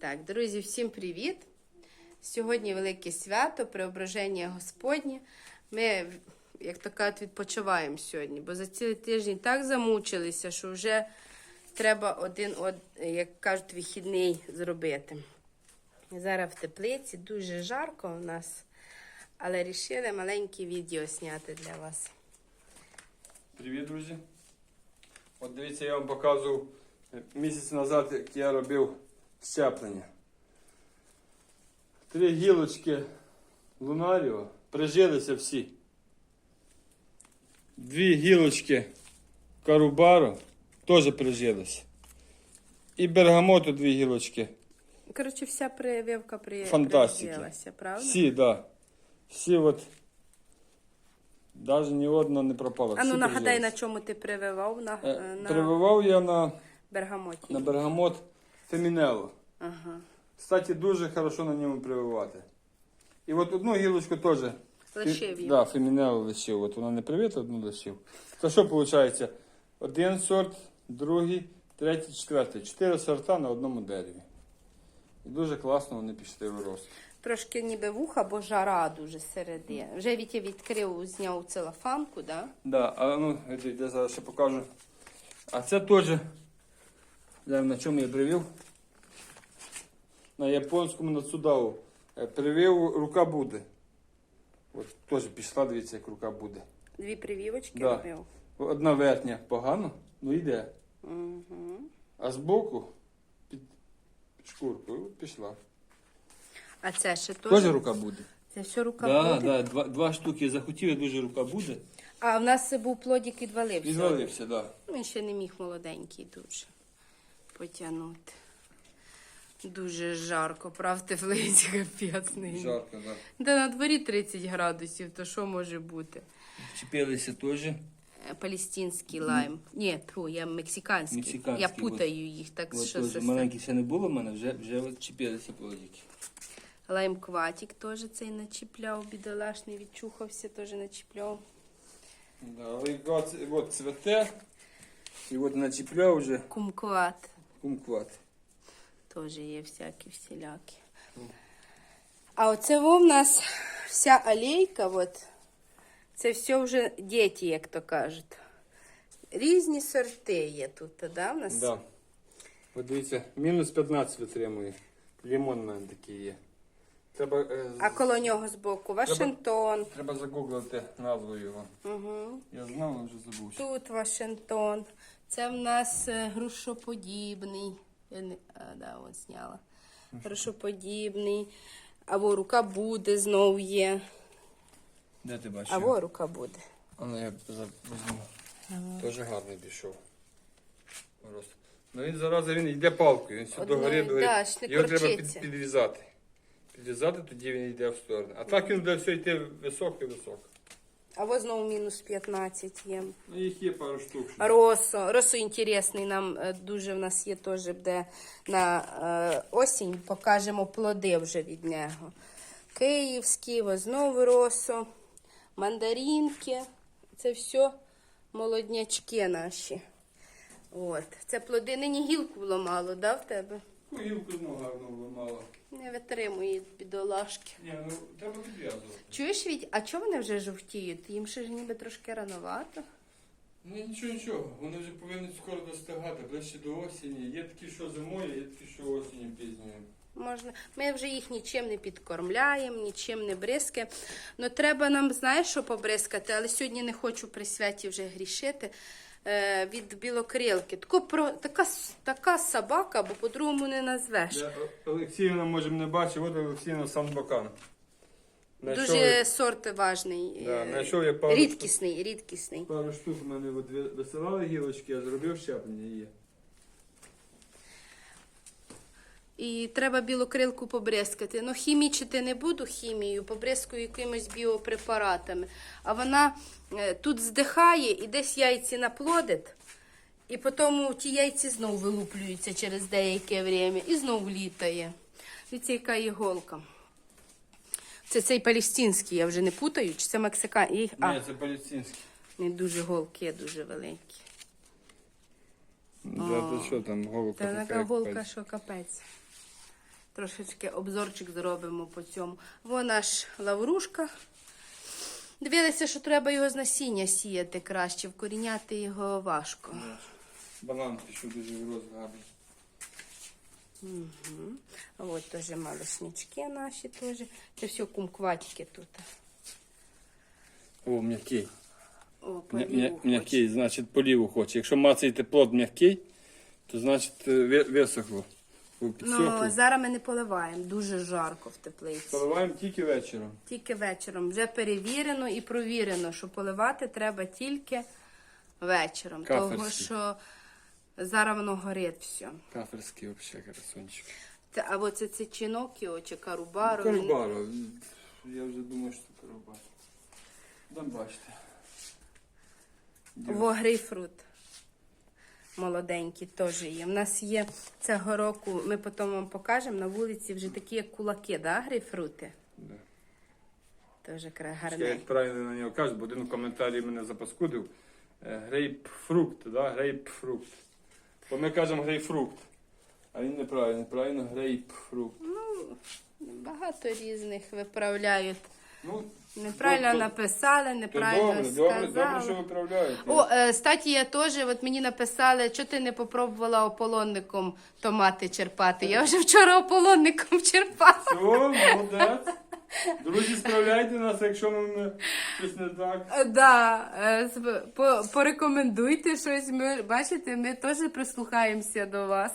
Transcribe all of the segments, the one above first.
Так, друзі, всім привіт! Сьогодні велике свято, преображення Господнє. Ми, як то кажуть, відпочиваємо сьогодні, бо за цілий тиждень так замучилися, що вже треба один, од, як кажуть, вихідний зробити. Зараз в теплиці дуже жарко у нас, але вирішили маленьке відео зняти для вас. Привіт, друзі. От дивіться, я вам показував е, місяць назад, як я робив щеплення. Три гілочки лунаріо прижилися всі. Дві гілочки карубару теж прижилися. І бергамоту дві гілочки. Коротше, вся прививка при... Прижилася, правда? Всі, так. Да. Всі от. Навіть ні одна не пропала. А ну нагадай, на чому ти прививав на, е, на Прививав я на, бергамоті. на бергамот фемінело. Ага. Кстати, дуже хорошо на ньому прививати. І от одну гілочку теж. Лишив її. Да, фемінело лишив. От вона не привита, одну лишив. То що виходить? Один сорт, другий, третій, четвертий. Чотири сорта на одному дереві. І дуже класно вони пішли в рост. Трошки ніби вуха, бо жара дуже середи. Вже Вітя відкрив, зняв целофанку, да? Да, а ну, я зараз ще покажу. А це теж. Глянь, на чому я привів. На японському на цудаву. Е, рука буде. От теж пішла, дивіться, як рука буде. Дві привівочки Да. робив. Одна верхня погано, ну йде. Угу. А збоку під шкуркою пішла. А це ще теж? Теж рука буде. Це все рука Да, буде? да, два, два штуки захотів, і дуже рука буде. А в нас був плодик відвалився. Відвалився, так. Да. Він ще не міг молоденький дуже потягнути. Дуже жарко, правда, в лиці капець. Жарко, так. Да. Та на дворі 30 градусів, то що може бути? Чіпилися теж. Е, Палестинський лайм. Ні, тьфу, я мексиканський. Мексиканський, я путаю їх, так От що теж це маленьких ще не було в мене, вже, вже от чіпилися плодики. Лайм кватік теж цей начіпляв, бідолашний відчухався, теж начіпляв. Да, але от, от цвете, і от начіпляв вже Кумкват кумкват. теж є всякі всілякі. А оце во в нас вся алейка, от, це все вже діти, як то кажуть. Різні сорти є тут, да, в нас? Да. От дивіться, мінус 15 витримує. Лімон в мене такий є. Треба, е, з- А коло нього збоку Вашингтон. треба загуглити назву його. Угу. Я знав, але вже забувся. Тут Вашингтон. Це в нас е, грушоподібний. Я не... А, да, от зняла. Грушоподібний. Або рука буде знов є. Де ти бачиш? Або рука буде. А ну я візьму. Теж гарний пішов. Рост. Ну він зараза він йде палкою, він сюди Одною, догори догори. да, Його треба під, підрізати. Підрізати, тоді він йде в сторону. А так він буде все йти високо високо. Або знову мінус 15 є. Ну їх є пару штук. Росо. Росо інтересний нам е, дуже в нас є теж, де на е, осінь покажемо плоди вже від нього. Київський, ось знову росо, мандаринки. Це все молоднячки наші. От. Це плоди. Нині гілку було мало, да, в тебе? Ну, гілку знову гарно вимало. Не витримує бідолашки. Ні, ну треба підв'язувати. Чуєш, Віть, а чого вони вже жовтіють? Їм ще ж ніби трошки рановато. Ну нічого, нічого. Вони вже повинні скоро достигати, ближче до осені. Є такі, що зимою, є такі, що осінню пізньою. Можна. Ми вже їх нічим не підкормляємо, нічим не бризкаємо. Ну треба нам, знаєш, що побризкати, але сьогодні не хочу при святі вже грішити. Е, від білокрилки. Тако про, така, така собака, бо по-другому не назвеш. Олексіївна, може, не бачив, от Олексіївна Санбакан. Дуже сорт важний. Да, найшов я пару рідкісний, рідкісний. Пару штук в мене висилали гілочки, я зробив щеплення є. І треба білокрилку побризкати. Ну, хімічити не буду хімією, побризкаю якимись біопрепаратами. А вона е, тут здихає і десь яйці наплодить, і потім ті яйці знову вилуплюються через деяке время і знову літає. Дивіться, яка іголка. Це цей палестинський, я вже не путаю, чи це мексиканський. Ні, це палестинський. не дуже голки, дуже великі. Да, то що там голка Та така голка, що капець. Трошечки обзорчик зробимо по цьому. Вон наш лаврушка. Дивилися, що треба його з насіння сіяти краще, вкоріняти його важко. Банан пішов дуже розгарний. А от теж малоснички наші теж. Це все кумкватики тут. О, м'який. О, поліву. М'який, значить, поліву хоче. Якщо мацаєте плод м'який, то значить е, ви- висохло. Ну, зараз ми не поливаємо, дуже жарко в теплиці. Поливаємо тільки вечором. Тільки вечором. Вже перевірено і провірено, що поливати треба тільки вечором. Того, що зараз воно горить все. Каферський взагалі красунчик. Це, або це, це чинокіо чи карубаро. Карубаро. Я вже думаю, що карубаро. Там бачите. Во грейпфрут. Молоденький теж є. У нас є цього року, ми потім вам покажемо на вулиці вже такі як кулаки, да, грейпфрути? Да. Теж кра- Я як правильно на нього кажу, бо один в коментарі мене запаскудив. Е, Грейпфрукт, да? Грейпфрукт. Бо ми кажемо грейпфрукт. А він неправильно, правильно грейпфрукт. Ну, Багато різних виправляють. Ну, Неправильно то- написали, то неправильно добре, сказали. добре, добре, що виправляєте. О, е, статі, я теж, от мені написали, що ти не попробувала ополонником томати черпати. Я вже вчора ополонником черпала. Все, молодець. Друзі, справляйте нас, якщо ми не- щось не так. Е, Да, е, з- по, порекомендуйте щось. Ми, бачите, ми теж прислухаємося до вас.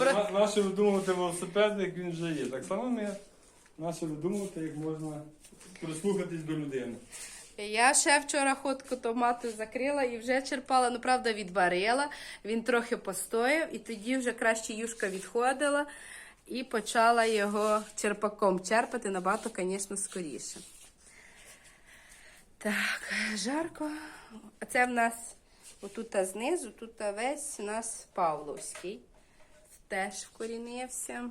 На- Наше видумувати велосипед, як він вже є. Так само ми наше видумувати, як можна прислухатись до людини. Я ще вчора ходку томату закрила і вже черпала, ну правда, відварила. Він трохи постояв, і тоді вже краще юшка відходила і почала його черпаком черпати набагато, звісно, скоріше. Так, жарко. А це в нас отут знизу, тут весь у нас Павловський. Теж вкорінився.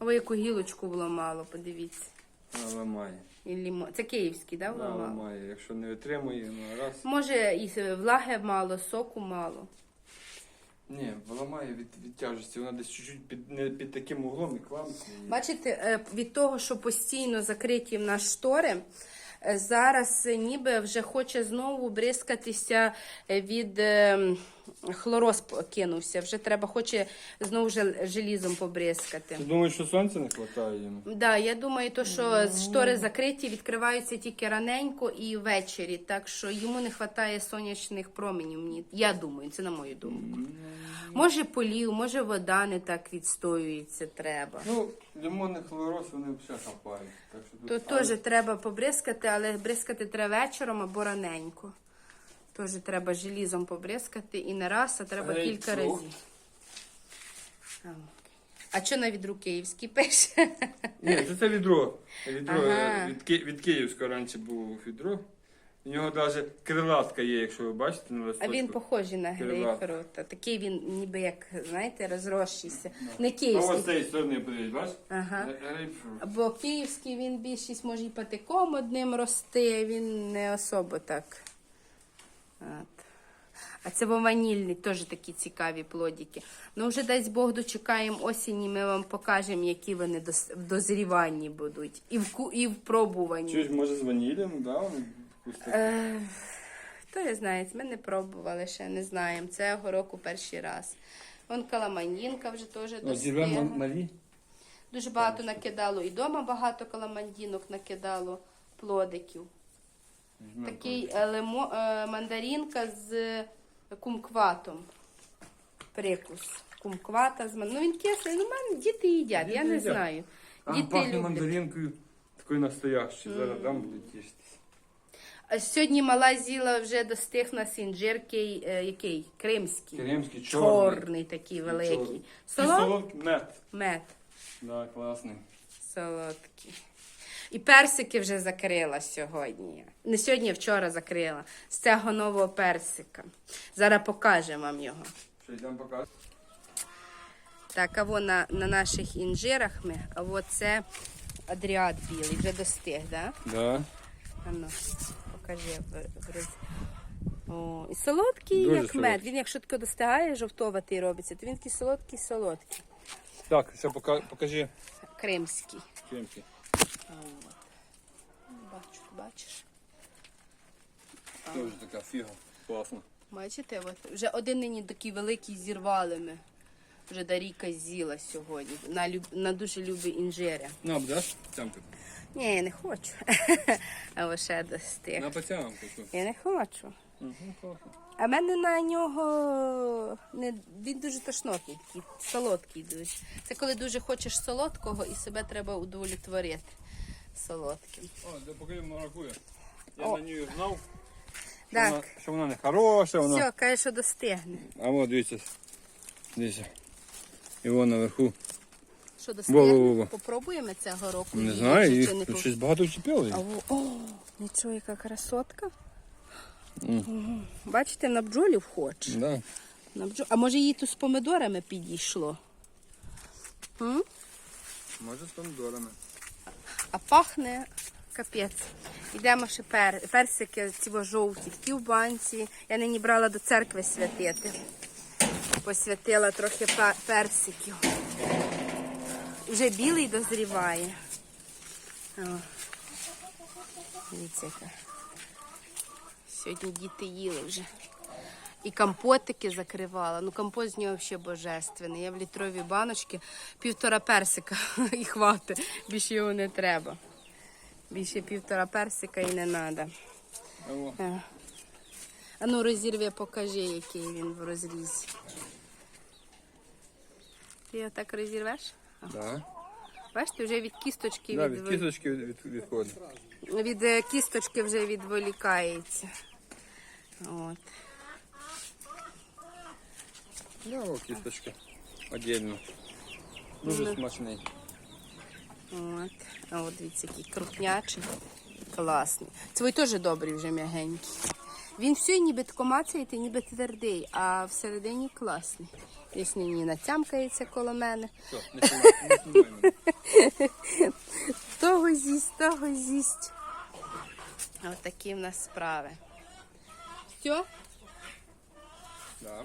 Ой, яку гілочку вламало, подивіться. Ламає. має. І лімо... Це київський, да, Але вламало? ламає. Якщо не витримує, ну раз. Може, і влаги мало, соку мало. Ні, вона має від, від тяжесті, вона десь чуть-чуть під, не під таким углом і кламці. Бачите, е, від того, що постійно закриті в нас штори, зараз е, ніби вже хоче знову бризкатися е, від е, хлороз кинувся. Вже треба хоче знову желізом побризкати. Ти думаєш, що сонця не вистачає йому? Да, я думаю, то, що штори закриті, відкриваються тільки раненько і ввечері, так що йому не вистачає сонячних променів. Мені я думаю, це на мою думку. Може полів, може вода не так відстоюється, треба. Ну, лимонний хлороз вони взагалі хапають. Так що То тут... теж треба побризкати, але бризкати треба вечором або раненько. Теж треба желізом побризкати і не раз, а треба Гей, кілька що? разів. А, А що на відру київський пише? Ні, це, це відро. Відро Ага. е, від, Ки- від Київського раніше був відро. У нього навіть крилатка є, якщо ви бачите на А він похожий на Крилатка. грейпфрута. Такий він ніби як, знаєте, розросшийся. Не А ось з київський. цієї сторони подивись, бачиш? Ага. Грейпфрут. Бо київський він більшість може і патиком одним рости, він не особо так. От. А це во ванільний, теж такі цікаві плодики. Ну, вже дасть Бог дочекаємо осені, ми вам покажемо, які вони дос- в дозріванні будуть. І в, ку- і в пробуванні. Чуєш, може з ванілем, да? Вкус такий? Е, Хто я ми не пробували ще, не знаємо. Цього року перший раз. Вон каламандінка вже теж достигла. малі. Дуже багато накидало. І вдома багато каламандінок накидало плодиків. Візьмемо Такий е, лимо, е, мандарінка з кумкватом. Прикус. Кумквата з ман- Ну він кислий, ну в мене діти їдять, Діти я не їдять. знаю. А, Діти пахне люблять. мандаринкою такою настоящою. Зараз дам будуть тішитися. Сьогодні мала з'їла вже достиг нас інжир, е, який? Кримський. Кремський, чорний. Чорний такий великий. Солод? Солодкий мед. Мед. Да, класний. Солодкий. І персики вже закрила сьогодні. Не сьогодні, а вчора закрила. З цього нового персика. Зараз покажемо вам його. Що йдемо показувати? Так, а во на, на наших інжирах ми, а во це адріат білий, вже достиг, да? Да. А ну, покажи. О, і солодкий, Дуже як мед. Він, якщо тако достигає, жовтоватий робиться, то він такий солодкий, солодкий. Так, пока, покажи Кримський. кремки. Бачу, бачиш. Теж така фіга. Класно. Бачите, от вже один нині такий великий зірвали ми. Вже Даріка з'їла сьогодні. На, люб... на дуже любить інжиря. На, будеш? Тямку. Ні, я не хочу. А ви ще достиг. На потямку. Я не хочу. Угу. А в мене на нього не він дуже тошнотний, такий солодкий дуже. Це коли дуже хочеш солодкого і себе треба удовлетворити солодким. О, де покажи маракуя. Я О. на ній знав, що вона, що вона не хороша, вона. Все, каже, що достигне. А от дивіться. Дивіться. І вон наверху. Що достигне? Во-во-во. Попробуємо цього року. Не її, знаю, чи їх не тут щось багато. А во- О, нічого, яка красотка. Мгм. Бачите, на бджолів хоче. Да. На бджол... А може їй тут з помидорами підійшло? М? Може з помідорами. А пахне капець. Йдемо ще пер... персики, ці во жовті, в банці. Я нині брала до церкви святити. Посвятила трохи персиків. Вже білий дозріває. О. Дивіться, яка. Сьогодні діти їли вже. І компотики закривала. Ну, компот з нього взагалі божественний. Я в літрові баночки півтора персика і хватить. Більше його не треба. Більше півтора персика і не треба. А ну розірве, покажи, який він в розрізі. Ти його так розірвеш? Да. Бачите, вже від кісточки Да, від, від кісточки від, від, відходить. від е, кісточки вже відволікається. От. Да, о, кісточки. Отдельно. Дуже смачний. От. А от дивіться, який крупнячий. Класний. Цей теж добрий вже м'ягенький. Він все ніби тако мацаєте, ніби твердий, а всередині класний. Десь нині натямкається коло мене. Все, не знімай, не знімай мене. Того з'їсть, того з'їсть. От такі в нас справи. Все? Да.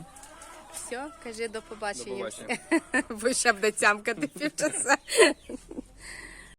Все, кажи до побачення. До побачення. Бо ще буде тямкати півчаса.